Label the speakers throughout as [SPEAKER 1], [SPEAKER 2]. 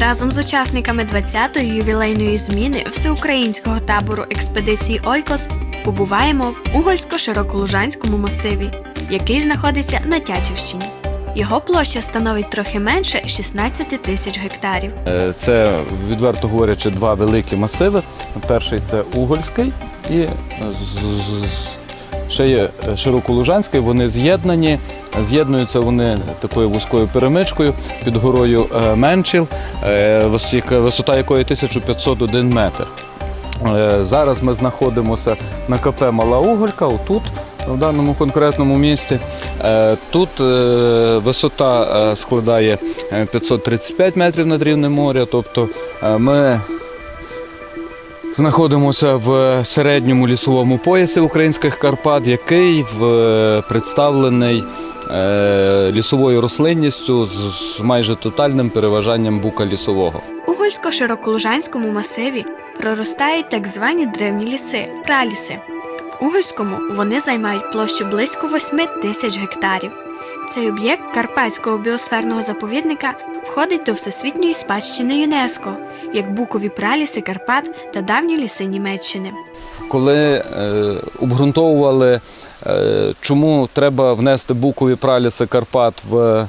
[SPEAKER 1] Разом з учасниками 20-ї ювілейної зміни всеукраїнського табору експедиції Ойкос побуваємо в Угольсько-Широколужанському масиві, який знаходиться на Тячівщині. Його площа становить трохи менше 16 тисяч гектарів.
[SPEAKER 2] Е, Це, відверто говорячи, два великі масиви. Перший це Угольський і ще є е, Широколужанський. Вони з'єднані. З'єднуються вони такою вузькою перемичкою під горою е, Менчіл, е, висота якої 1501 метр. Зараз ми знаходимося на КП Мала Уголька, отут, в даному конкретному місці. Тут висота складає е, 535 метрів над рівнем моря, тобто ми знаходимося в середньому лісовому поясі українських Карпат, який в- представлений е, лісовою рослинністю з майже тотальним переважанням бука лісового.
[SPEAKER 1] У Угольсько-Широколужанському масиві проростають так звані древні ліси праліси. В Угольському вони займають площу близько 8 тисяч гектарів. Цей об'єкт Карпатського біосферного заповідника входить до Всесвітньої спадщини ЮНЕСКО, як букові праліси Карпат та давні ліси Німеччини.
[SPEAKER 2] коли е, обґрунтовували, е, чому треба внести букові праліси Карпат в,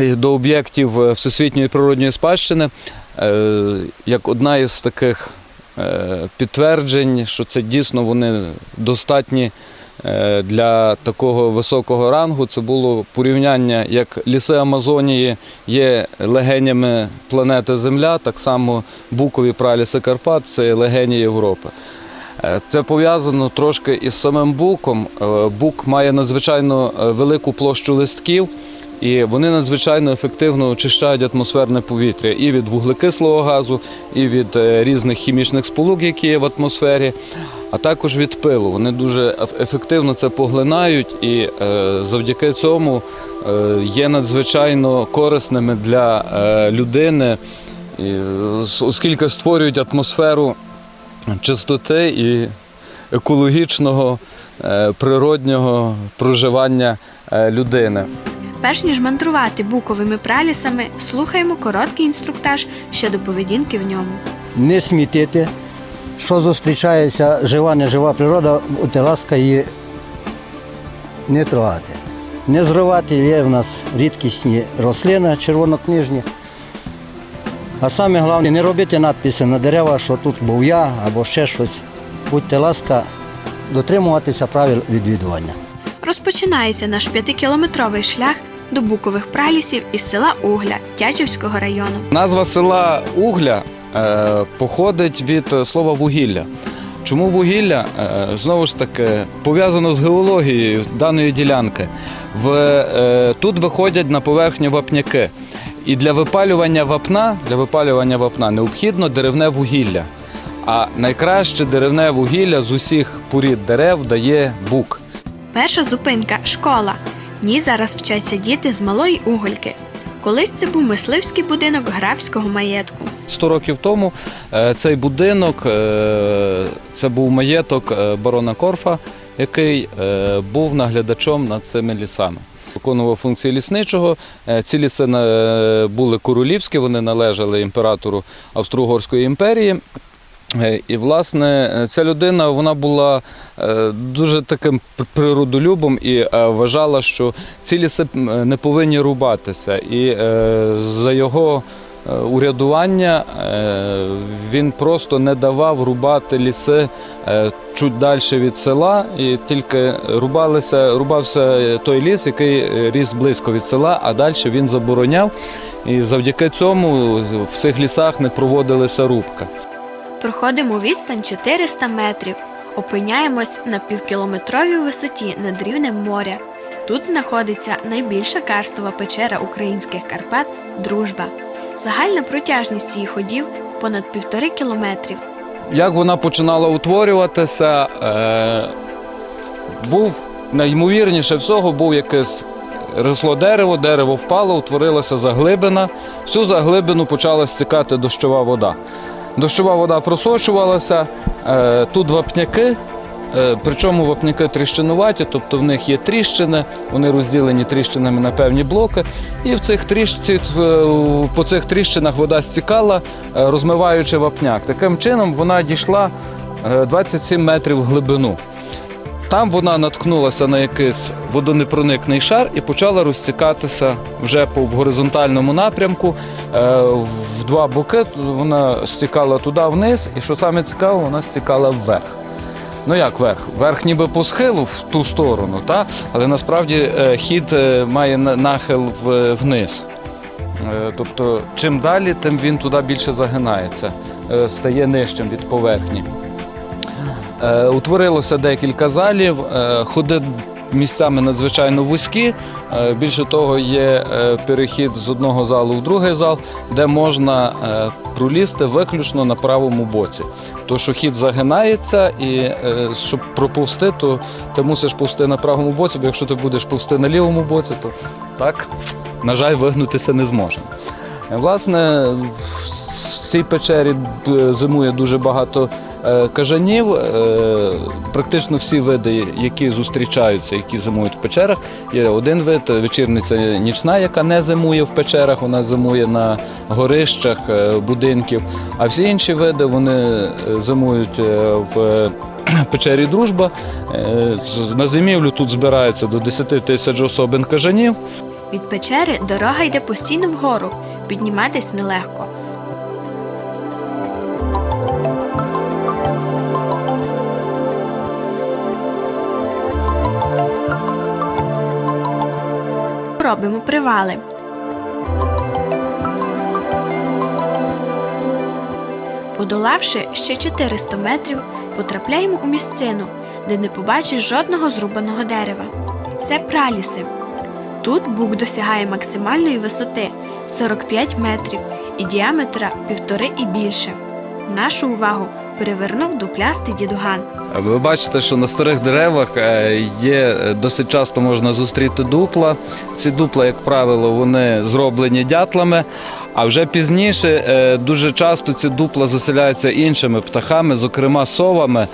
[SPEAKER 2] до об'єктів Всесвітньої природньої спадщини, е, як одна із таких е, підтверджень, що це дійсно вони достатні. Е, Для такого високого рангу це було порівняння, як ліси Амазонії є легенями планети Земля, так само букові праліси Карпат це легені Європи. Е, Це пов'язано трошки із самим буком. Е, Бук має надзвичайно велику площу листків, і вони надзвичайно ефективно очищають атмосферне повітря і від вуглекислого газу, і від е, різних хімічних сполук, які є в атмосфері, а також від пилу. Вони дуже ефективно це поглинають і е, завдяки цьому е, є надзвичайно корисними для людини, оскільки створюють атмосферу чистоти і екологічного природнього проживання людини.
[SPEAKER 1] Перш ніж мандрувати буковими пралісами, слухаємо короткий інструктаж щодо поведінки в ньому.
[SPEAKER 3] не смітити. Що зустрічається жива, нежива природа, будьте ласка, її не трогати. Не зривати є в нас рідкісні рослини червонокнижні. А саме головне, не робити надписи на дерева, що тут був я або ще щось. Будьте ласка, дотримуватися правил відвідування.
[SPEAKER 1] Розпочинається наш п'ятикілометровий шлях до букових пралісів із села Угля Тячівського району.
[SPEAKER 2] Назва села Угля е, походить від е, слова вугілля. Чому вугілля? Е, знову ж таки, пов'язано з геологією даної ділянки. В, тут виходять на поверхню вапняки. І для випалювання вапна, для випалювання вапна необхідно деревне вугілля. А найкраще деревне вугілля з усіх порід дерев дає бук.
[SPEAKER 1] Перша зупинка школа. В ній зараз вчаться діти з малої угольки. Колись це був мисливський будинок графського маєтку.
[SPEAKER 2] 100 років тому е, цей будинок е, це був маєток е, барона Корфа, який був наглядачом над цими лісами. Виконував функції лісничого. Ці ліси були королівські, вони належали імператору Австро-Угорської імперії. Е, І, власне, е, ця людина вона була е, дуже таким природолюбом і вважала, що ці ліси не повинні рубатися. І за його урядування він просто не давав рубати ліси чуть далі від села, і тільки рубалися, рубався той ліс, який ріс близько від села, а далі він забороняв. І завдяки цьому в цих лісах не проводилася рубка.
[SPEAKER 1] Проходимо відстань 400 метрів. Опиняємось на півкілометровій висоті над рівнем моря. Тут знаходиться найбільша карстова печера українських Карпат Дружба. Загальна протяжність її ходів понад півтори кілометрів.
[SPEAKER 2] Як вона починала утворюватися, е, був найімовірніше всього, був якесь росло дерево, дерево впало, утворилася заглибина. Всю заглибину почала стікати дощова вода. Дощова вода просочувалася, е, тут вапняки, Е, Причому вапняки тріщинуваті, тобто в них є тріщини, вони розділені тріщинами на певні блоки. І в цих тріщ... по цих тріщинах вода стікала, е, розмиваючи вапняк. Таким чином вона дійшла е, 27 метрів в глибину. Там вона наткнулася на якийсь водонепроникний шар і почала розтікатися вже по горизонтальному напрямку. Е, В два боки вона стікала туди вниз, і що саме цікаво, вона стікала вверх. Ну як вверх? Вверх ніби по схилу в ту сторону, та? але насправді е, хід е, має нахил вниз. Тобто, чим далі, тим він туди більше загинається, стає нижчим від поверхні. Е, Утворилося декілька залів, е, ходи місцями надзвичайно вузькі. Е, Більше того, є перехід з одного залу в другий зал, де можна пролізти виключно на правому боці. То що хід загинається, і щоб проповсти, то ти мусиш повсти на правому боці, бо якщо ти будеш повсти на лівому боці, то так, на жаль, вигнутися не зможемо. Власне, в цій печері зимує дуже багато кажанів. Е, Практично всі види, які зустрічаються, які зимують в печерах. Є один вид вечірниця нічна, яка не зимує в печерах, вона зимує на горищах е, будинків. А всі інші види вони е, зимують е, в печері Дружба. Е, На зимівлю тут збирається до 10 тисяч особин кажанів.
[SPEAKER 1] Від печери дорога йде постійно вгору, підніматись нелегко. Робимо привали. Подолавши ще 400 метрів, потрапляємо у місцину, де не побачиш жодного зрубаного дерева. Це праліси. Тут бук досягає максимальної висоти 45 метрів і діаметра півтори і більше. Нашу увагу привернув дуплястий дідуган.
[SPEAKER 2] Ви бачите, що на старих деревах е, є е, досить часто можна зустріти дупла. Ці дупла, як правило, вони зроблені дятлами. А вже пізніше е, дуже часто ці дупла заселяються іншими птахами, зокрема совами.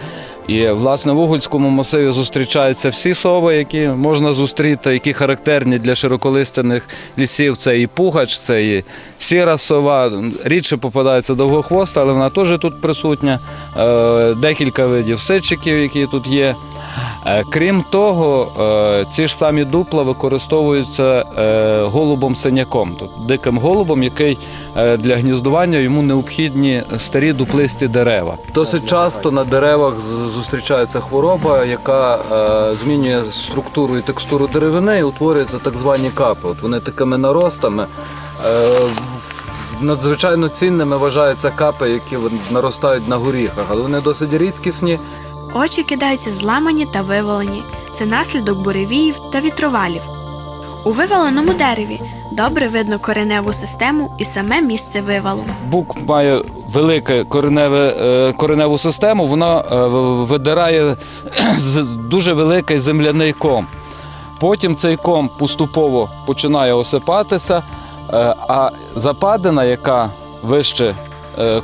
[SPEAKER 2] І власне в Угольському масиві зустрічаються всі сови, які можна зустріти, які характерні для широколистяних лісів. Це і пугач, це і сіра сова. Рідше попадається довгохвоста, але вона теж тут присутня. Е, Декілька видів сичиків, які тут є. Е, Крім того, е, ці ж самі дупла використовуються е, голубом синяком, тобто диким голубом, який для гніздування йому необхідні старі дуплисті дерева. Досить часто на деревах зустрічається хвороба, яка змінює структуру і текстуру деревини і утворюються так звані капи. От вони такими наростами. Надзвичайно цінними вважаються капи, які наростають на горіхах, але вони досить рідкісні.
[SPEAKER 1] Очі кидаються зламані та вивалені. Це наслідок буревіїв та вітровалів. У виваленому дереві добре видно кореневу систему і саме місце вивалу.
[SPEAKER 2] Бук має велике кореневе, е, кореневу систему, вона е, видирає дуже великий земляний ком. Потім цей ком поступово починає осипатися, е, а западина, яка вище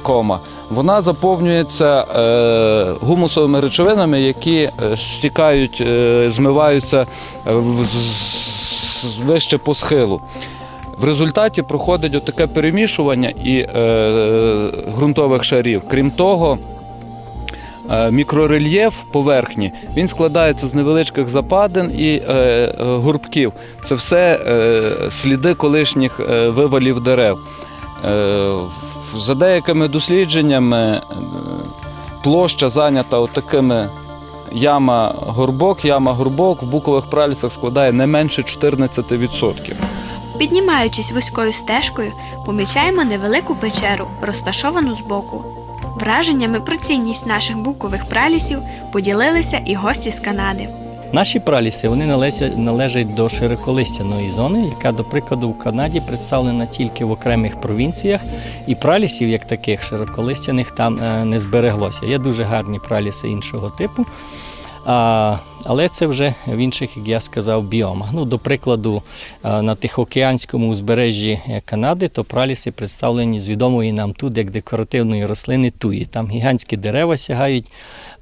[SPEAKER 2] кома, вона заповнюється е, гумусовими речовинами, які е, стікають, е, змиваються е, вище по схилу. В результаті проходить отаке перемішування і е, ґрунтових шарів. Крім того, е, мікрорельєф поверхні він складається з невеличких западин і е, е, гурбків. Це все е, сліди колишніх е, вивалів дерев. Е, за деякими дослідженнями, е, площа зайнята отакими яма горбок, яма горбок в букових пралісах складає не менше 14%.
[SPEAKER 1] Піднімаючись вузькою стежкою, помічаємо невелику печеру, розташовану збоку. Враженнями про цінність наших букових пралісів поділилися і гості з Канади.
[SPEAKER 4] Наші праліси вони належать, до широколистяної зони, яка, до прикладу, в Канаді представлена тільки в окремих провінціях, і пралісів, як таких широколистяних, там е, не збереглося. Є дуже гарні праліси іншого типу. Але це вже в інших, як я сказав, біомах. Ну, до прикладу, на Тихоокеанському узбережжі е, Канади то праліси представлені з відомої нам тут як декоративної рослини туї. Там гігантські дерева сягають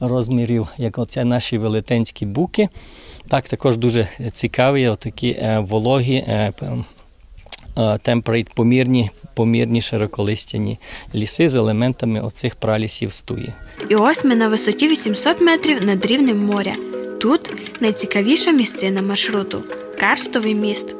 [SPEAKER 4] розмірів, як оце наші велетенські буки. Так, також дуже цікаві отакі е, вологі. Темперейт помірні, помірні широколистяні ліси з елементами оцих пралісів стуї.
[SPEAKER 1] І ось ми на висоті 800 метрів над рівнем моря. Тут найцікавіша місцина маршруту карстовий міст.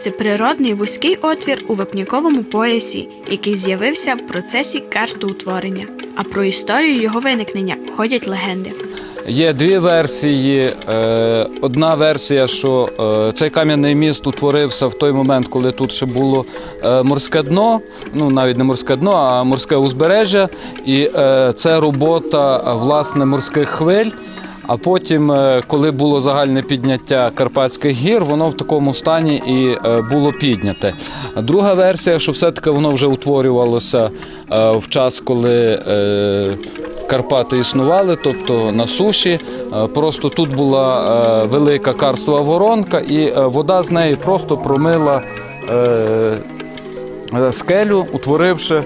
[SPEAKER 1] Це природний вузький отвір у вапняковому поясі, який з'явився в процесі карстоутворення. А про історію його виникнення ходять легенди.
[SPEAKER 2] Є дві версії. Е, Одна версія, що е, цей кам'яний міст утворився в той момент, коли тут ще було е, морське дно, ну навіть не морське дно, а морське узбережжя. І це робота власне морських хвиль. А потім, коли було загальне підняття Карпатських гір, воно в такому стані і було підняте. Друга версія, що все-таки воно вже утворювалося в час, коли Карпати існували, тобто на суші. Е, Просто тут була е, велика карстова воронка, і е, вода з неї просто промила скелю, утворивши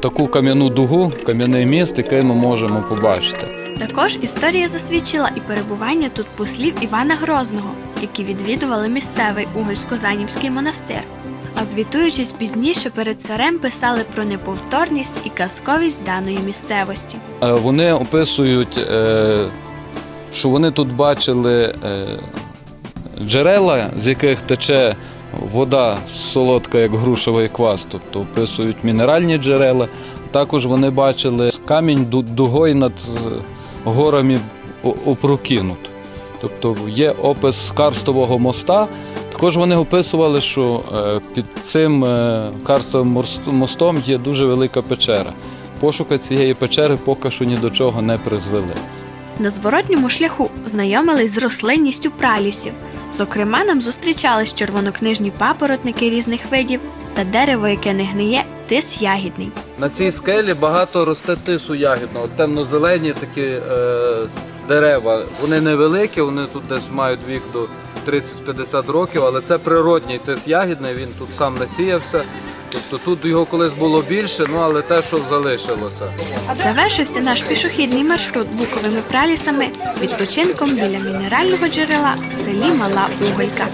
[SPEAKER 2] таку кам'яну дугу, кам'яний міст, який ми можемо побачити.
[SPEAKER 1] Також історія засвідчила і перебування тут послів Івана Грозного, які відвідували місцевий Угольсько-Занівський монастир. А звітуючись пізніше перед царем писали про неповторність і казковість даної місцевості.
[SPEAKER 2] Е, Вони описують, е, що вони тут бачили е, джерела, з яких тече вода солодка, як грушовий квас, тобто описують мінеральні джерела. Також вони бачили камінь ду- дугою над горами о- Тобто є опис карстового моста. Також вони описували, що е, під цим е, карстовим мостом є дуже велика печера. Пошуки цієї печери поки що ні до чого не призвели.
[SPEAKER 1] На зворотньому шляху знайомились з рослинністю пралісів. Зокрема, нам зустрічались червонокнижні папоротники різних видів та дерево, яке не гниє, тис ягідний.
[SPEAKER 2] На цій скелі багато росте тису ягідного, темно-зелені такі е, дерева. Вони невеликі, вони тут десь мають вік до 30-50 років, але це природній тис ягідний, він тут сам насіявся. Тобто тут його колись було більше, ну але те, що залишилося.
[SPEAKER 1] Завершився наш пішохідний маршрут буковими пралісами відпочинком біля мінерального джерела в селі Мала Уголька.